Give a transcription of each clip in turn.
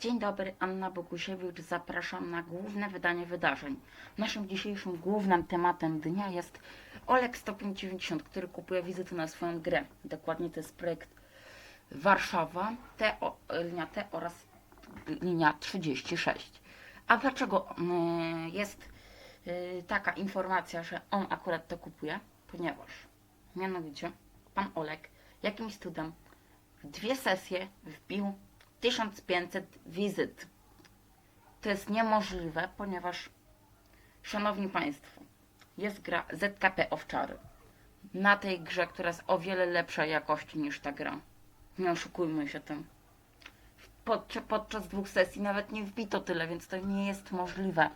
Dzień dobry, Anna Bogusiewicz. Zapraszam na główne wydanie wydarzeń. Naszym dzisiejszym głównym tematem dnia jest Olek 190, który kupuje wizyty na swoją grę. Dokładnie to jest projekt Warszawa, T, linia T oraz linia 36. A dlaczego mm, jest y, taka informacja, że on akurat to kupuje? Ponieważ mianowicie pan Olek jakimś cudem w dwie sesje wbił 1500 wizyt. To jest niemożliwe, ponieważ, szanowni państwo, jest gra ZKP Owczary. Na tej grze, która jest o wiele lepszej jakości niż ta gra. Nie oszukujmy się tym. Pod, podczas dwóch sesji nawet nie wbito tyle, więc to nie jest możliwe,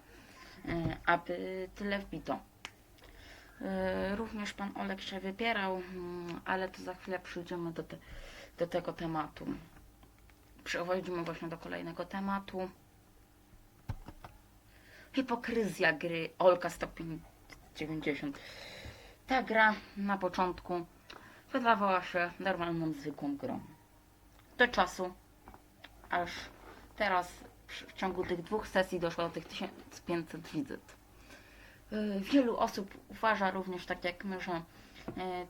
y, aby tyle wbito. Y, Również pan Olek się wypierał, mm, ale to za chwilę przyjdziemy do, te, do tego tematu. Przechodzimy właśnie do kolejnego tematu. Hipokryzja gry Olka 190. Ta gra na początku wydawała się normalną, zwykłą grą. Do czasu, aż teraz w ciągu tych dwóch sesji doszło do tych 1500 wizyt. Y, Wielu osób uważa również tak jak my, że y,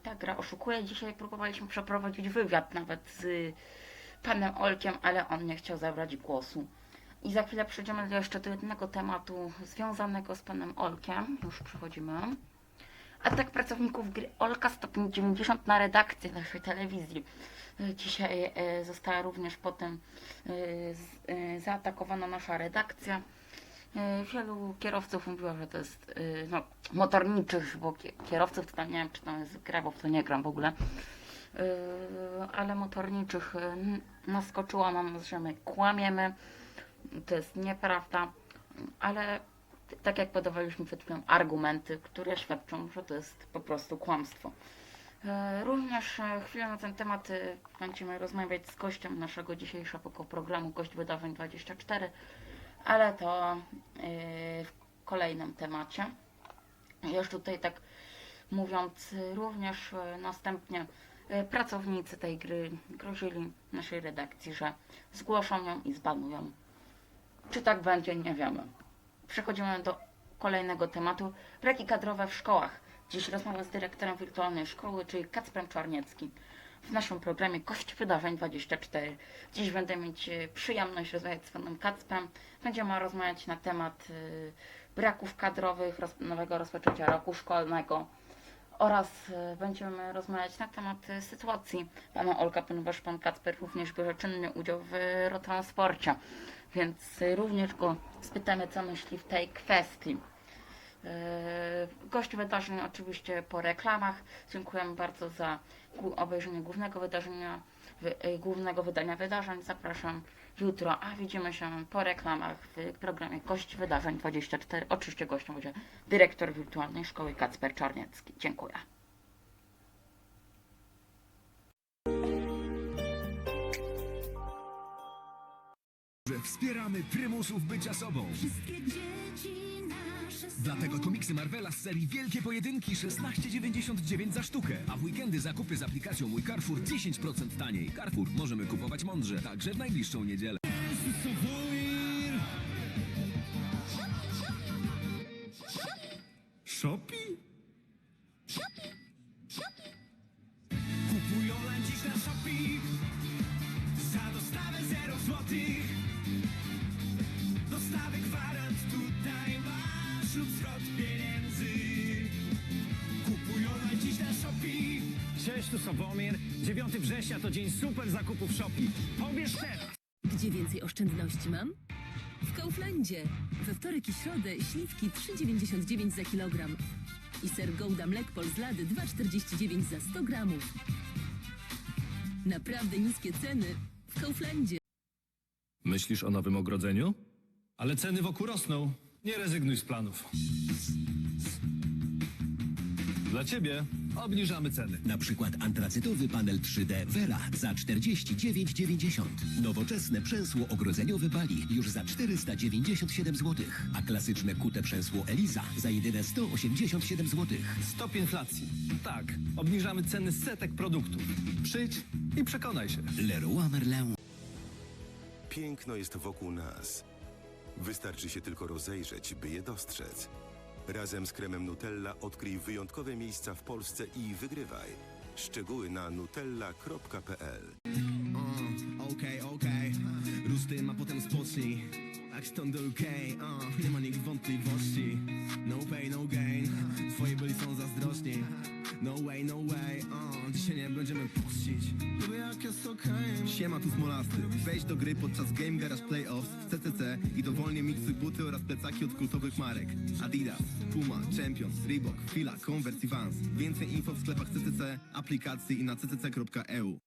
ta gra oszukuje. Dzisiaj próbowaliśmy przeprowadzić wywiad nawet z panem Olkiem, ale on nie chciał zabrać głosu. I za chwilę przejdziemy jeszcze do jednego tematu związanego z panem Olkiem. Już przechodzimy. Atak pracowników gry Olka 190 na redakcji naszej telewizji. Dzisiaj y, została również potem z- y, zaatakowana nasza redakcja. Wielu kierowców mówiło, że to jest no, motorniczych, bo kie- kierowców to nie wiem, czy to jest gra, bo w to nie gram w ogóle. Yy, ale motorniczych yy, naskoczyła na nas, że my kłamiemy. To jest nieprawda, ale tak jak podawaliśmy przed chwilą argumenty, które świadczą, że to jest po prostu kłamstwo. Yy, Również chwilę na ten temat będziemy rozmawiać z gościem naszego dzisiejszego programu Gość Wydarzeń 24, ale to w kolejnym temacie. Już tutaj tak mówiąc, również następnie pracownicy tej gry grozili naszej redakcji, że zgłoszą ją i zbanują. Czy tak będzie, nie wiemy. Przechodzimy do kolejnego tematu. Braki kadrowe w szkołach. Dziś rozmowa z dyrektorem wirtualnej szkoły, czyli Kacprem Czarnieckim. W naszym programie Gość Wydarzeń 24. Dziś będę mieć y, przyjemność rozmawiać z panem Kacprem. Będziemy rozmawiać na temat y, braków kadrowych, nowego rozpoczęcia roku szkolnego oraz y, będziemy rozmawiać na temat y, sytuacji pana Olka, ponieważ pan Kacper również bierze czynny udział w rotransporcie, więc y, również go spytamy, co myśli w tej kwestii. Gość wydarzeń oczywiście po reklamach. Dziękujemy bardzo za obejrzenie głównego wydarzenia, wy, głównego wydania wydarzeń. Zapraszam jutro, a widzimy się po reklamach w programie Gość Wydarzeń 24. Oczywiście gościem będzie dyrektor wirtualnej szkoły Kacper Czarniecki. Dziękuję. wspieramy prymusów bycia sobą. Wszystkie dzieci nasze Dlatego komiksy Marvela z serii Wielkie Pojedynki 16,99 za sztukę, a w weekendy zakupy z aplikacją Mój Carrefour 10% taniej. Carrefour możemy kupować mądrze, także w najbliższą niedzielę. Cześć, tu Sobomir. 9 września to dzień super zakupów w Shopee. Pobierz teraz! Gdzie więcej oszczędności mam? W Kauflandzie. We wtorek i środę śliwki 3,99 za kilogram. I ser Gouda Mlekpol z lady 2,49 za 100 gramów. Naprawdę niskie ceny w Kauflandzie. Myślisz o nowym ogrodzeniu? Ale ceny wokół rosną. Nie rezygnuj z planów. Dla ciebie obniżamy ceny. Na przykład antracytowy panel 3D Vera za 49,90. Nowoczesne przęsło ogrodzeniowe Bali już za 497 zł. A klasyczne kute przęsło Eliza za jedyne 187 zł. Stop inflacji. Tak, obniżamy ceny setek produktów. Przyjdź i przekonaj się. Leroy Merlin. Piękno jest wokół nas. Wystarczy się tylko rozejrzeć, by je dostrzec. Razem z kremem Nutella odkryj wyjątkowe miejsca w Polsce i wygrywaj. Szczegóły na nutella.pl Okej, okej, rusz tym, potem spocznij. Jak stąd do UK, uh, nie ma nikt wątpliwości. No pay, no gain, twoi byli są zazdrosni No way, no way, uh, dzisiaj nie będziemy pościć Lubię jak jest okej. Siema, tu Smolasty, wejdź do gry podczas Game Garage Playoffs w CCC I dowolnie miksuj buty oraz plecaki od kultowych marek. Adidas, Puma, Champion, Reebok, Fila, Converse i Vans. Więcej info w sklepach CCC, aplikacji i na ccc.eu